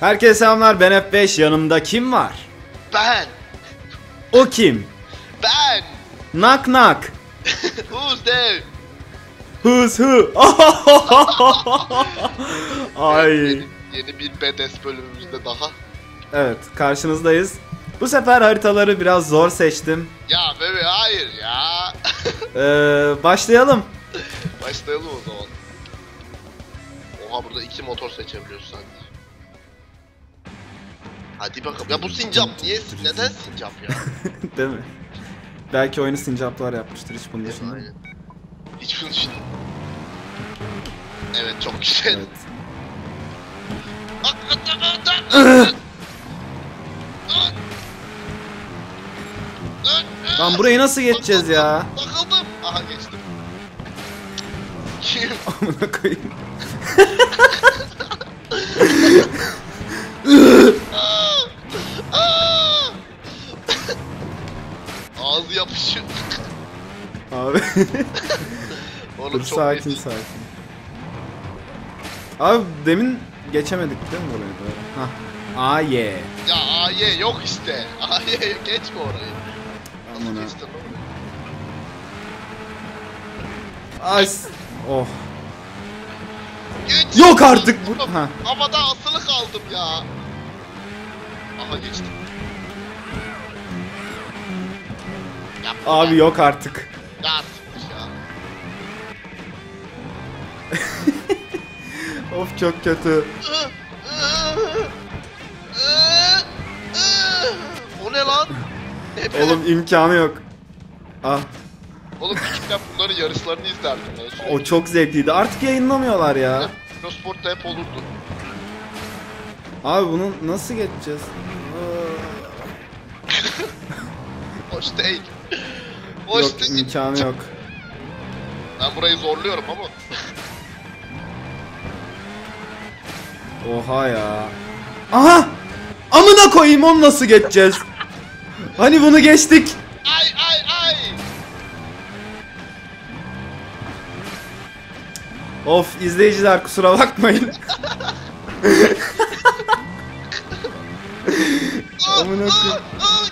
Herkese selamlar ben F5 yanımda kim var? Ben. O kim? Ben. Knock knock. Who's there? Who's who? Ay. Yeni, yeni bir BDS bölümümüzde daha. Evet karşınızdayız. Bu sefer haritaları biraz zor seçtim. Ya bebe hayır ya. Ee, başlayalım. Başlayalım o zaman. Oha burada iki motor seçebiliyoruz sanki. Hadi bakalım. Ya bu sincap niye? Neden sincap ya? Değil mi? Belki oyunu sincaplar yapmıştır hiç bunu düşündüm. Aynen. Hiç bunu düşündüm. Evet çok güzel. Evet. Lan burayı nasıl geçeceğiz ya? Takıldım. Aha geçtim. Kim? Amına koyayım. Oğlum Dur çok sakin nefis. sakin. Abi demin geçemedik değil mi burayı doğru? Hah. Ye. Ya AY yok işte. AY geçme orayı. Nasıl geçtin lan? Ay. s- Oh. Geç. Yok artık bu. Ha. Havada asılı kaldım ya. Aha geçtim. Yapma Abi ya. yok artık. Ya. Of çok kötü. o ne lan? Hep Oğlum imkanı yok. Ah. Oğlum küçükken bunların yarışlarını izlerdim ben sürekli. O çok zevkliydi. Artık yayınlamıyorlar ya. Eurosport'ta hep olurdu. Abi bunu nasıl geçeceğiz? Hoş değil. Hoş Yok değil. imkanı yok. Ben burayı zorluyorum ama. Oha ya. Aha! Amına koyayım onu nasıl geçeceğiz? Hani bunu geçtik. Ay ay ay. Of izleyiciler kusura bakmayın. Amına koyayım.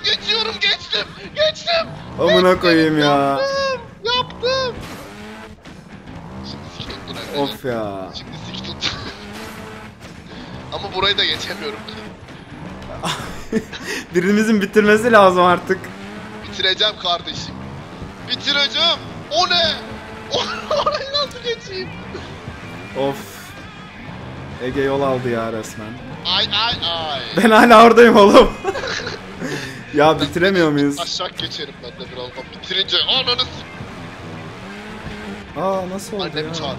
geçiyorum geçtim. Geçtim. Amına koyayım ya. Yaptım. Yaptım. Of ya. Şimdi burayı da geçemiyorum ki. Birimizin bitirmesi lazım artık. Bitireceğim kardeşim. Bitireceğim. O ne? Orayı nasıl geçeyim? Of. Ege yol aldı ya resmen. Ay ay ay. Ben hala oradayım oğlum. ya bitiremiyor muyuz? Aşağı geçerim ben de birazdan. Bitirince ananı Aa nasıl oldu Annemi ya? çağır.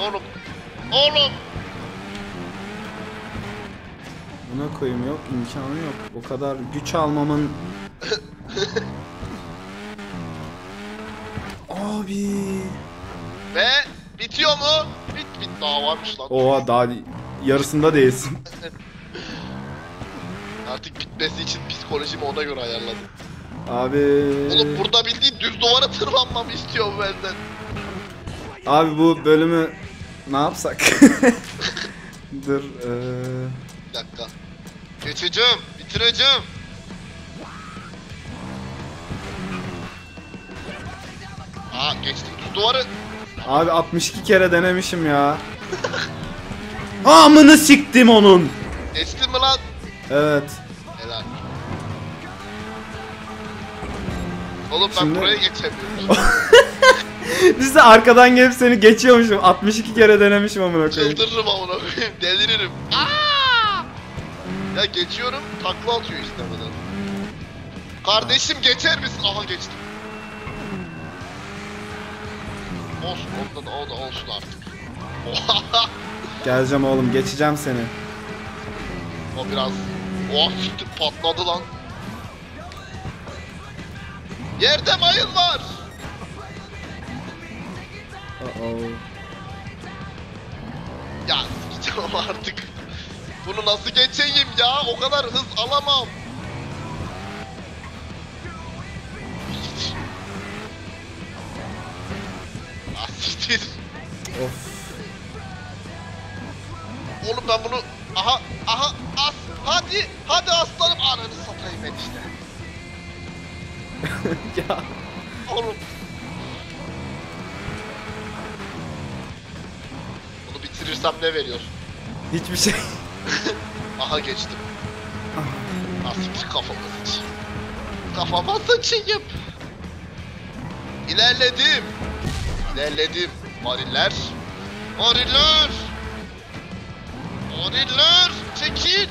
Oğlum. Oğlum. Buna koyayım yok imkanı yok. O kadar güç almamın Abi. Ve bitiyor mu? Bit bit daha varmış lan. Oha daha yarısında değilsin. Artık bitmesi için psikolojimi ona göre ayarladım. Abi. Oğlum burada bildiğin düz duvara tırmanmamı istiyor benden. Abi bu bölümü ne yapsak? Dur. eee, Bir dakika. Geçeceğim. Bitireceğim. Aa geçtim düz duvarı. Abi 62 kere denemişim ya. Amını siktim onun. Geçtin mi lan? Evet. Helal. Oğlum ben Şimdi- buraya geçemiyorum. Biz de arkadan gelip seni geçiyormuşum. 62 kere denemişim amına koyayım. Çıldırırım amına koyayım. Deliririm. Aa! Ya geçiyorum takla atıyor istemeden. Kardeşim geçer misin? Aha geçtim. Olsun onda da o da olsun artık. Oha! Geleceğim oğlum geçeceğim seni. o biraz... Oha siktir patladı lan. Yerde mayın var. Uh-oh. Ya sikeceğim artık. Bunu nasıl geçeyim ya? O kadar hız alamam. Ah siktir. Of. Oğlum ben bunu Aha aha as hadi hadi aslanım ananı satayım ben işte. ya. Oğlum. Bunu bitirirsem ne veriyor? Hiçbir şey. Aha geçtim. Asiktir kafama sıçayım. Kafama sıçayım. İlerledim. İlerledim. Variller. Variller. Variller. Çekil.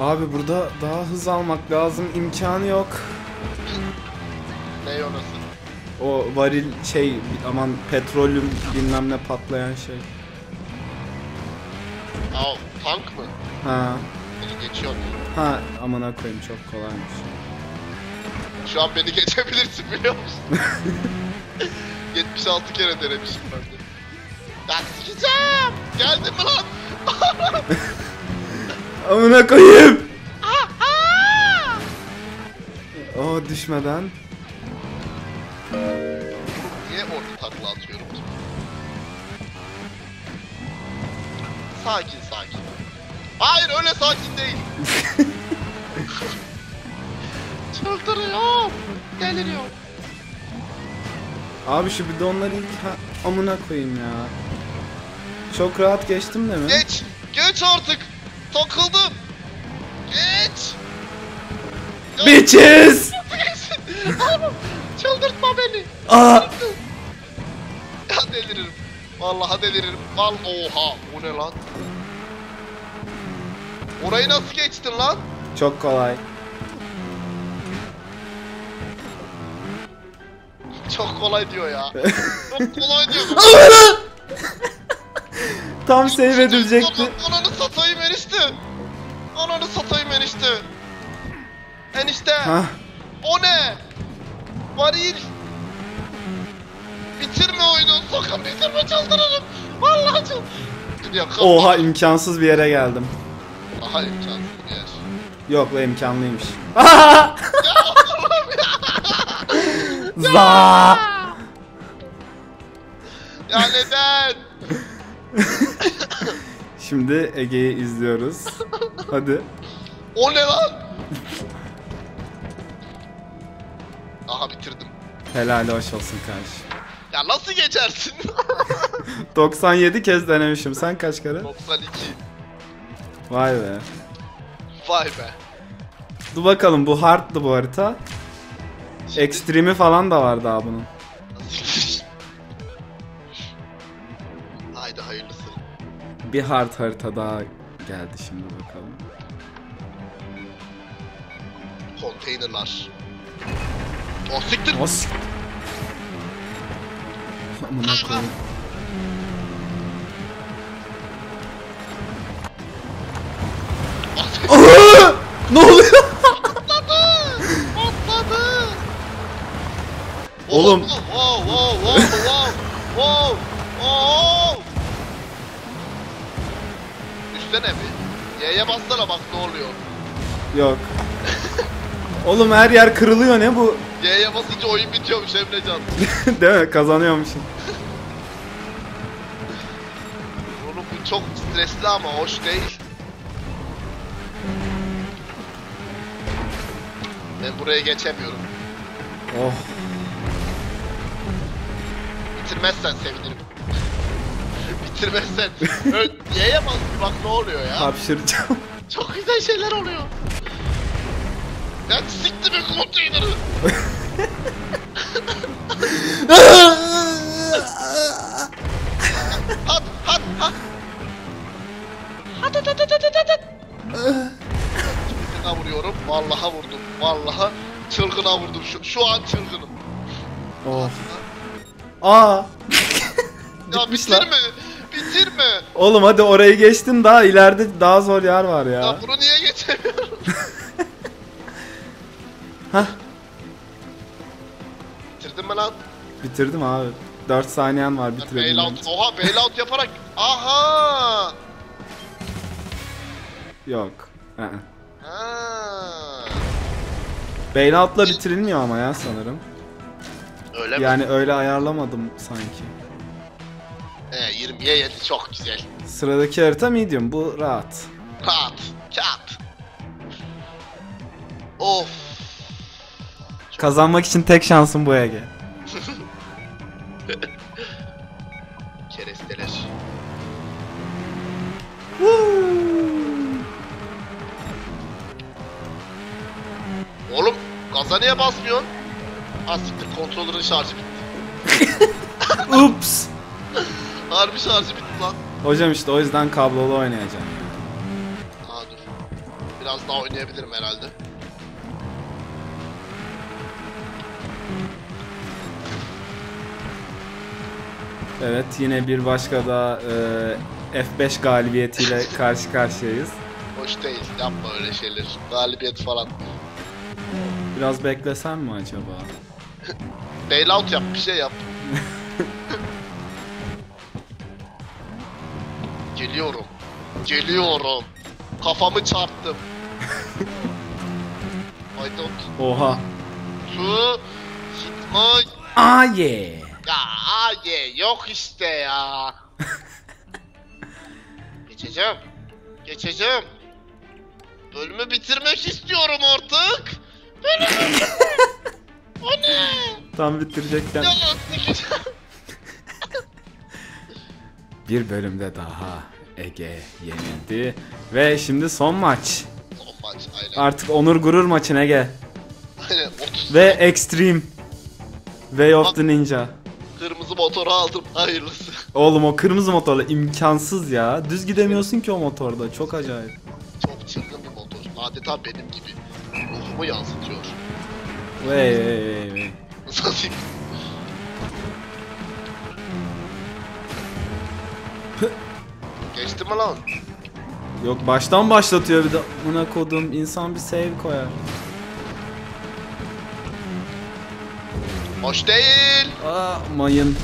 Abi burada daha hız almak lazım. imkanı yok. Ne yonası? O varil şey aman petrolüm bilmem ne patlayan şey. Aa tank mı? Ha. Beni geçiyor. Ha amına koyayım çok kolaymış. Şu an beni geçebilirsin biliyor musun? 76 kere denemişim ben de. Ya sikeceğim. Geldin mi lan? Amına koyayım. O düşmeden. Niye orta takla atıyorum Sakin sakin. Hayır öyle sakin değil. Çıldırıyorum. Deliriyorum. Abi şu bidonları ilk ha, amına koyayım ya. Çok rahat geçtim de mi? Geç. Geç artık. Takıldım. Geç. Bitches! Oğlum, Çıldırtma beni. Aa! Ya deliririm. Vallahi deliririm. Val oha. Bu ne lan? Orayı nasıl geçtin lan? Çok kolay. Çok kolay diyor ya. Çok kolay diyor. Tam save edilecekti. Ana- Ananı satayım enişte. Ananı satayım enişte. Enişte. Hah. O ne? Varil. Bitirme oyunu. Sakın bitirme çıldırırım. Vallahi çıl. Ya, kap- Oha imkansız bir yere geldim. Aha imkansız bir yer. Yok la imkanlıymış. Za! Ya neden? Şimdi Ege'yi izliyoruz. Hadi. O ne lan? Aha bitirdim. Helal hoş olsun karşı. Ya nasıl geçersin? 97 kez denemişim. Sen kaç kere? 92. Vay be. Vay be. Dur bakalım bu harddı bu harita. Extreme'i falan da var daha bunun. Haydi hayırlısı. Bir hard harita daha geldi şimdi bakalım. Konteynerlar. O siktir. O s- Amına koyayım. Ne oluyor? Patladı. Patladı. Oğlum. Wow wow wow wow wow wow. Bir. Y'ye bassana bak ne oluyor. Yok. Oğlum her yer kırılıyor ne bu? Y'ye basınca oyun bitiyormuş Emrecan. Değil mi? Kazanıyormuşum. Oğlum bu çok stresli ama hoş değil. Ben buraya geçemiyorum. Oh. Bitirmezsen sevinirim. Bitirmezsen. Ö- Y'ye bas bir bak ne oluyor ya. Hapşıracağım. Çok güzel şeyler oluyor. Ya siktir be konteyneri. Hat hat hat. Hat hat hat hat hat hat. Çılgına vuruyorum. Vallaha vurdum. Vallaha çılgına vurdum. Şu, şu an çılgınım. oh. Aa. Ya bitirme. Bitirme. Oğlum hadi orayı geçtin daha ileride daha zor yer var ya. Ya bunu niye geçemiyorum? Hah Bitirdin mi lan? bitirdim abi. 4 saniyen var bitirebilmem Bailout. Oha bailout yaparak. Aha. Yok. Ha. Bailout'la bitirilmiyor ama ya sanırım. Öyle mi? Yani öyle ayarlamadım sanki. He 20'ye 7 çok güzel. Sıradaki harita medium. Bu rahat. Rahat. Kağıt. Of. Kazanmak için tek şansım bu Ege. Keresteler. Oğlum gaza niye basmıyorsun? Asiktir kontrolörün şarjı bitti. Ups. Harbi şarjı bitti lan. Hocam işte o yüzden kablolu oynayacağım. Aa dur. Biraz daha oynayabilirim herhalde. Evet yine bir başka da e, F5 galibiyetiyle karşı karşıyayız. Hoş değil. Yapma öyle şeyler. Galibiyet falan. Biraz beklesem mi acaba? Bailout yap bir şey yap. Geliyorum. Geliyorum. Kafamı çarptım. I don't Oha. to hit my... Ah yeah. Ya aye yok işte ya. Geçeceğim. Geçeceğim. Bölümü bitirmek istiyorum artık. Bölümü O ne? Tam bitirecekken sikeceğim. bir bölümde daha Ege yenildi. Ve şimdi son maç. Son maç aynen. Artık onur gurur maçın Ege. Aynen 30. Ve Extreme. Way of the Ninja. Kırmızı motoru aldım hayırlısı. Oğlum o kırmızı motorla imkansız ya. Düz gidemiyorsun ki o motorda. Çok acayip. Çok çılgın bir motor. Adeta benim gibi. Ruhumu yansıtıyor. Vey vey vey vey. Nasıl diyeyim? Geçti mi lan? Yok baştan başlatıyor bir de. Buna kodum insan bir save koyar. Hoş değil. Aa mayın.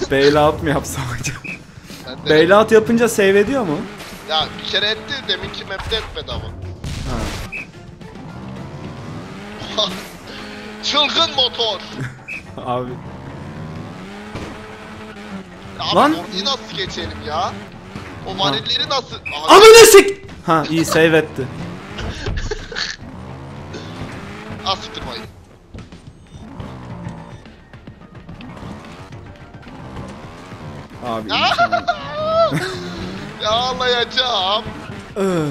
Bailout mu yapsam acaba? Ben de- Bailout yapınca save ediyor mu? Ya bir kere etti deminki map'te etmedi ama. Ha. Çılgın motor. Abi. Abi Lan. orayı nasıl geçelim ya? O varilleri nasıl? Aha, Amına sik! Ha iyi save etti. Asıktırmayın. Abi imkanı- ya ağlayacağım. Öh.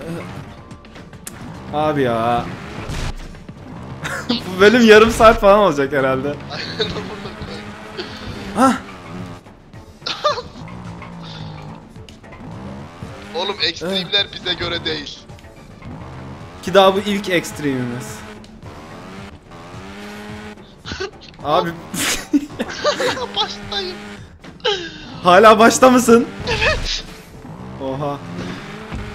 Öh. Abi ya. Bu bölüm yarım saat falan olacak herhalde. Hah. Oğlum ekstremler bize göre değil. Ki daha bu ilk ekstremimiz. Abi Baştayım. hala başta mısın? Evet. Oha.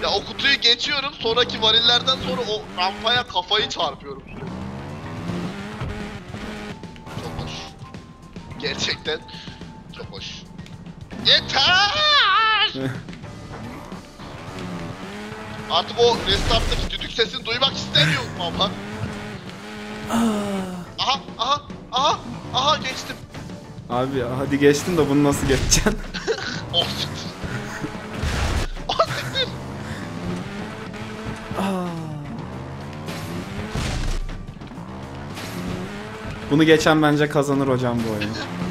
Ya o kutuyu geçiyorum sonraki varillerden sonra o rampaya kafayı çarpıyorum. Çok hoş. Gerçekten çok hoş. Yeter! Artık o restarttaki düdük sesini duymak istemiyorum ama. Aha aha aha aha geçtim. Abi hadi geçtin de bunu nasıl geçeceksin? Oh siktir. Oh siktir. Bunu geçen bence kazanır hocam bu oyunu.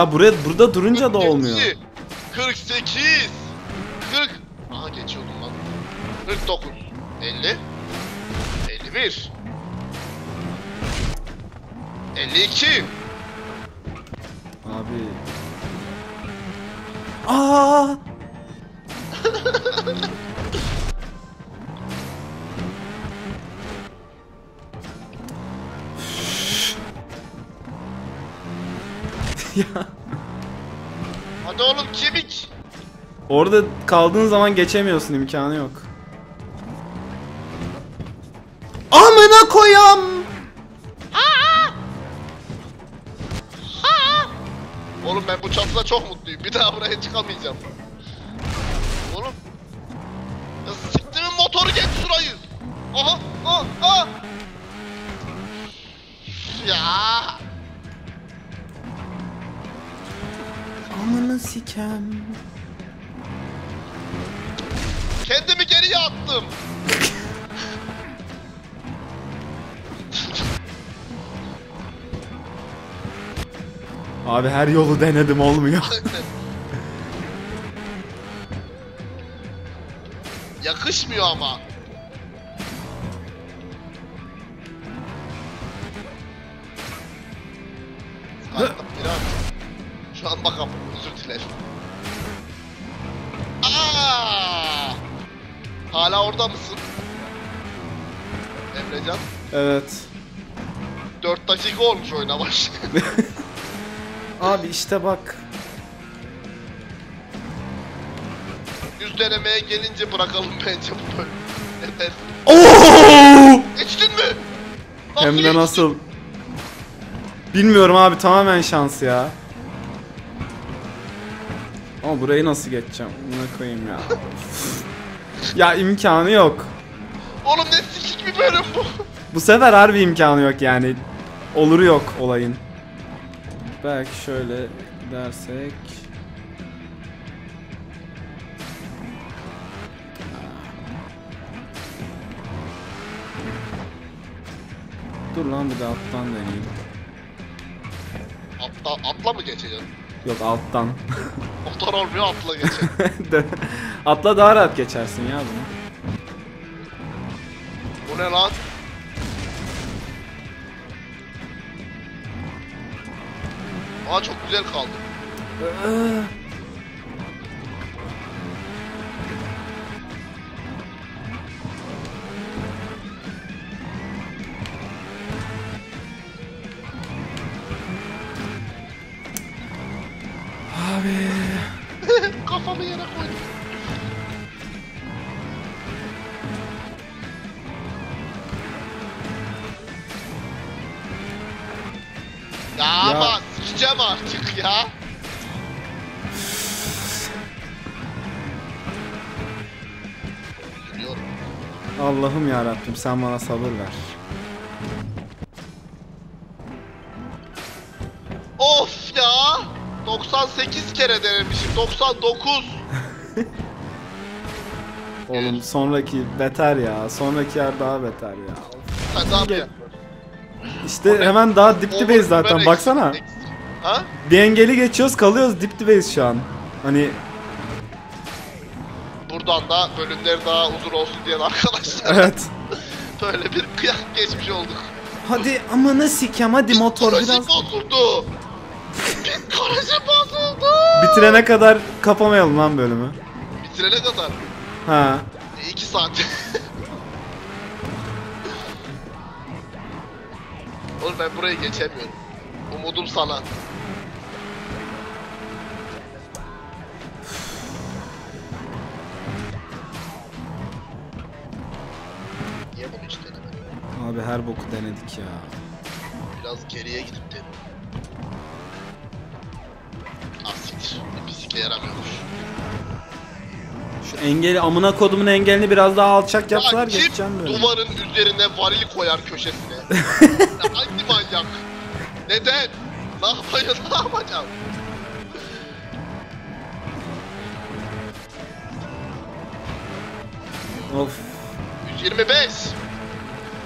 Ya buraya burada durunca da olmuyor. 48 40 Aha geçiyordum lan 49 50 51 52 Abi. Aa! Ya. Hadi oğlum kemik. Orada kaldığın zaman geçemiyorsun imkanı yok. Amına koyam. Oğlum ben bu çatıda çok mutluyum. Bir daha buraya çıkamayacağım. Amına sikem. Kendimi geriye attım. Abi her yolu denedim olmuyor. Yakışmıyor ama. Evet. 4 dakika olmuş oyuna baş. Abi işte bak. Yüz denemeye gelince bırakalım bence bu bölümü. Dersin? Oo! Geçtin mi? Hem de nasıl? Bilmiyorum abi tamamen şans ya. Ama burayı nasıl geçeceğim? Buna koyayım ya. ya imkanı yok. Oğlum ne sikik bir bölüm bu. Bu sefer harbi imkanı yok yani. Oluru yok olayın. Belki şöyle dersek. Dur lan bir de alttan deneyeyim. Atla, atla mı geçeceksin? Yok alttan. Motor olmuyor atla. De- Atla daha rahat geçersin ya bunu. bu ne lan? Aa çok güzel kaldı. Abi. Kafamı yere koydum. Ya, ama sikeceğim artık ya. Allah'ım ya Rabbim sen bana sabır ver. Of ya! 98 kere denemişim. 99. Oğlum sonraki beter ya. Sonraki yer daha beter ya. Sen yapıyorsun? İşte hemen daha dip dibeyiz zaten baksana. Ha? Bir engeli geçiyoruz kalıyoruz dip dibeyiz şu an. Hani Buradan da bölümler daha uzun olsun diyen arkadaşlar. evet. Böyle bir kıyak geçmiş olduk. Hadi amına sikem hadi motor biraz. bozuldu. Psikoloji bozuldu. Bitirene kadar kapamayalım lan bölümü. Bitirene kadar. Ha. 2 saat. Oğlum ben burayı geçemiyorum. Umudum sana. Abi her boku denedik ya. Biraz geriye gidip denedim. Ah siktir. Bir pisike yaramıyormuş. Şu engeli amına kodumun engelini biraz daha alçak yapsalar Ya geçeceğim böyle. duvarın üzerine varil koyar köşesine? ya hangi manyak? Neden? Ne yapayım, ne yapacağım? Of. 125.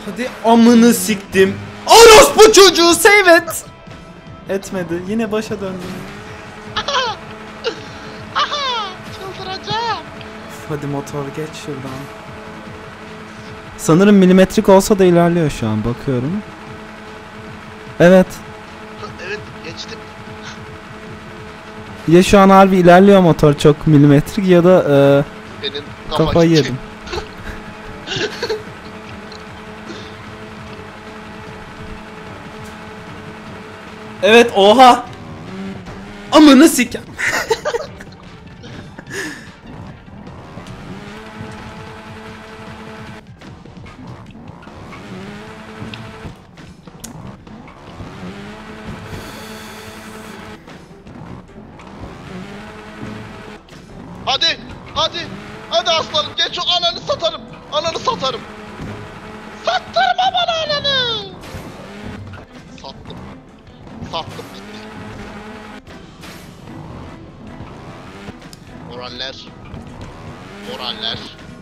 Hadi amını siktim. Orospu çocuğu save it. Etmedi. Yine başa döndüm. Aha! Çıldıracağım. Üf, Hadi motor geç şuradan. Sanırım milimetrik olsa da ilerliyor şu an bakıyorum. Evet. evet geçtim. Ya şu an harbi ilerliyor motor çok milimetrik ya da e, Benim kafayı gitti. yedim. Evet oha. Amını sikem.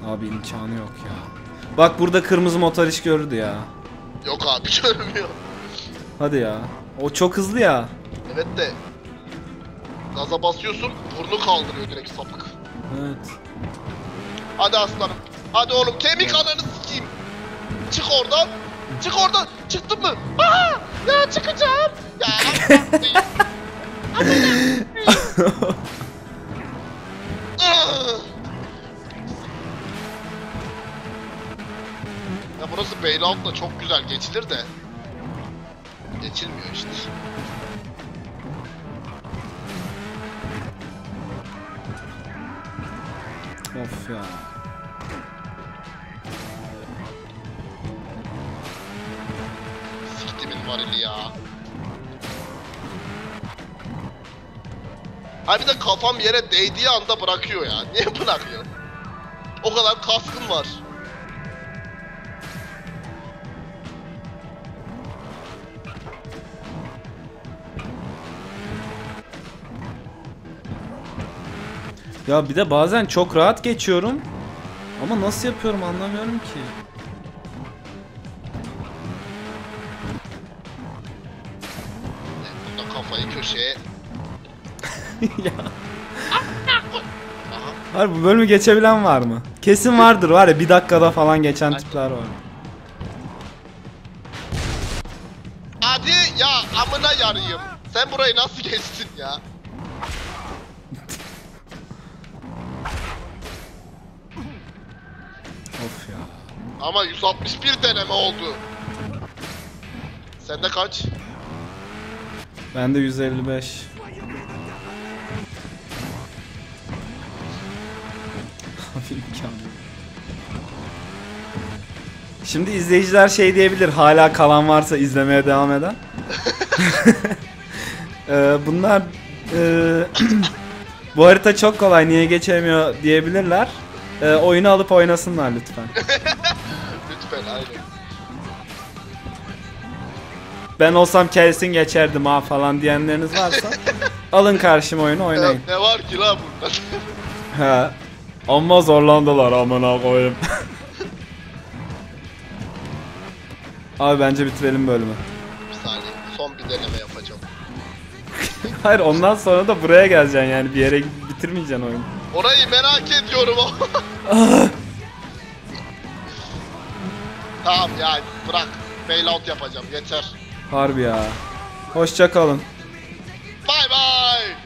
Abi imkanı yok ya. Bak burada kırmızı motor iş görürdü ya. Yok abi görmüyor. Hadi ya. O çok hızlı ya. Evet de gaza basıyorsun burnu kaldırıyor direkt sapık. Evet. Hadi aslanım. Hadi oğlum kemik ananı sikeyim. Çık oradan. Çık oradan. Çıktın mı? Aha! Ya çıkacağım. Ya Ah! Burası Bailout'la çok güzel geçilir de geçilmiyor işte. of ya. Siktimin varili ya. Ha bir de kafam yere değdiği anda bırakıyor ya. Niye bırakıyor? O kadar kaskın var. Ya bir de bazen çok rahat geçiyorum. Ama nasıl yapıyorum anlamıyorum ki. Burada kafayı köşeye... ya. Harbi bu bölümü geçebilen var mı? Kesin vardır var ya bir dakikada falan geçen tipler var. Hadi ya amına yarayım. Sen burayı nasıl geçtin ya? Ama 161 deneme oldu. Sende kaç? Bende 155. Abi imkanı yok. Şimdi izleyiciler şey diyebilir hala kalan varsa izlemeye devam eden. Ee, bunlar ee, bu harita çok kolay niye geçemiyor diyebilirler. Ee, oyunu alıp oynasınlar lütfen. Ben olsam kesin geçerdim ha falan diyenleriniz varsa alın karşıma oyunu oynayın. Ne, var ki la burada? He. Amma zorlandılar amına koyayım. Abi bence bitirelim bölümü. bir saniye. Son bir deneme yapacağım. Hayır ondan sonra da buraya geleceksin yani bir yere bitirmeyeceksin oyunu. Orayı merak ediyorum tamam ya bırak. Bailout yapacağım yeter. Harbi ya. Hoşça kalın. Bay bay.